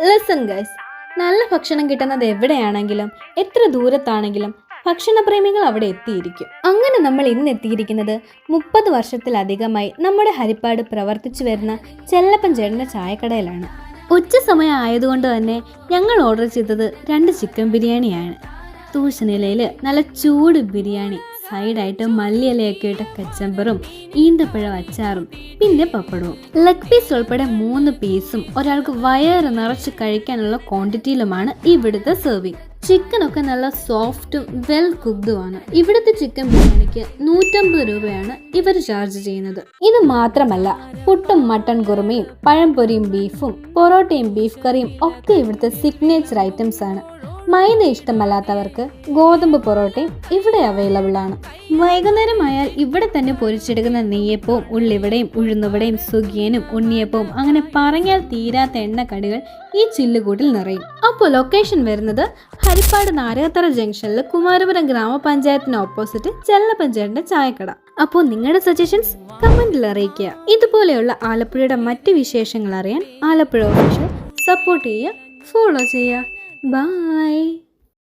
Listen guys നല്ല ഭക്ഷണം കിട്ടുന്നത് എവിടെയാണെങ്കിലും എത്ര ദൂരത്താണെങ്കിലും ഭക്ഷണപ്രേമികൾ അവിടെ എത്തിയിരിക്കും. അങ്ങനെ നമ്മൾ ഇന്ന് എത്തിയിരിക്കുന്നത് മുപ്പത് വർഷത്തിലധികമായി നമ്മുടെ ഹരിപ്പാട് പ്രവർത്തിച്ചു വരുന്ന ചെല്ലപ്പൻ ചേട്ടന്റെ ചായക്കടയിലാണ്. ഉച്ച സമയം ആയതുകൊണ്ട് തന്നെ ഞങ്ങൾ ഓർഡർ ചെയ്തത് രണ്ട് ചിക്കൻ ബിരിയാണിയാണ്. തൂശനിലയിൽ നല്ല ചൂട് ബിരിയാണി. സൈഡായിട്ട് മല്ലിയിലയൊക്കെ ഇട്ട കച്ചമ്പറും ഈന്തപ്പഴം അച്ചാറും പിന്നെ പപ്പടവും. ലെഗ് പീസ് ഉൾപ്പെടെ മൂന്ന് പീസും ഒരാൾക്ക് വയറ് നിറച്ച് കഴിക്കാനുള്ള ക്വാണ്ടിറ്റിയിലുമാണ് ഇവിടുത്തെ സെർവിങ് ചിക്കൻ ഒക്കെ നല്ല സോഫ്റ്റും വെൽ കുക്ഡുമാണ് ഇവിടുത്തെ ചിക്കൻ ബിരിയാണിക്ക് നൂറ്റമ്പത് രൂപയാണ് ഇവർ ചാർജ് ചെയ്യുന്നത്. ഇത് മാത്രമല്ല പുട്ടും മട്ടൺ കുറുമയും പഴംപൊരിയും ബീഫും പൊറോട്ടയും ബീഫ് കറിയും ഒക്കെ ഇവിടുത്തെ സിഗ്നേച്ചർ ഐറ്റംസ് ആണ്. മൈദ ഇഷ്ടമല്ലാത്തവർക്ക് ഗോതമ്പ് പൊറോട്ടയും ഇവിടെ അവൈലബിൾ ആണ്. വൈകുന്നേരമായാൽ ഇവിടെ തന്നെ പൊരിച്ചെടുക്കുന്ന നെയ്യപ്പവും ഉള്ളിവടയും ഉഴുന്നുവടയും സുഖിയനും ഉണ്ണിയപ്പവും അങ്ങനെ പറഞ്ഞാൽ തീരാത്ത എണ്ണക്കടികൾ ഈ ചില്ലുകൂട്ടിൽ നിറയും. അപ്പോൾ ലൊക്കേഷൻ വരുന്നത് ഹരിപ്പാട് നാരകത്തറ ജംഗ്ഷനിൽ കുമാരപുരം ഗ്രാമപഞ്ചായത്തിന് ഓപ്പോസിറ്റ് ചെല്ലപ്പഞ്ചായത്തിന്റെ ചായക്കട. അപ്പോൾ നിങ്ങളുടെ സജഷൻസ് കമന്റിൽ അറിയിക്കുക. ഇതുപോലെയുള്ള ആലപ്പുഴയുടെ മറ്റ് വിശേഷങ്ങൾ അറിയാൻ ആലപ്പുഴ ഓഫീഷ്യൽ സപ്പോർട്ട് ചെയ്യുക ഫോളോ ചെയ്യുക. Bye.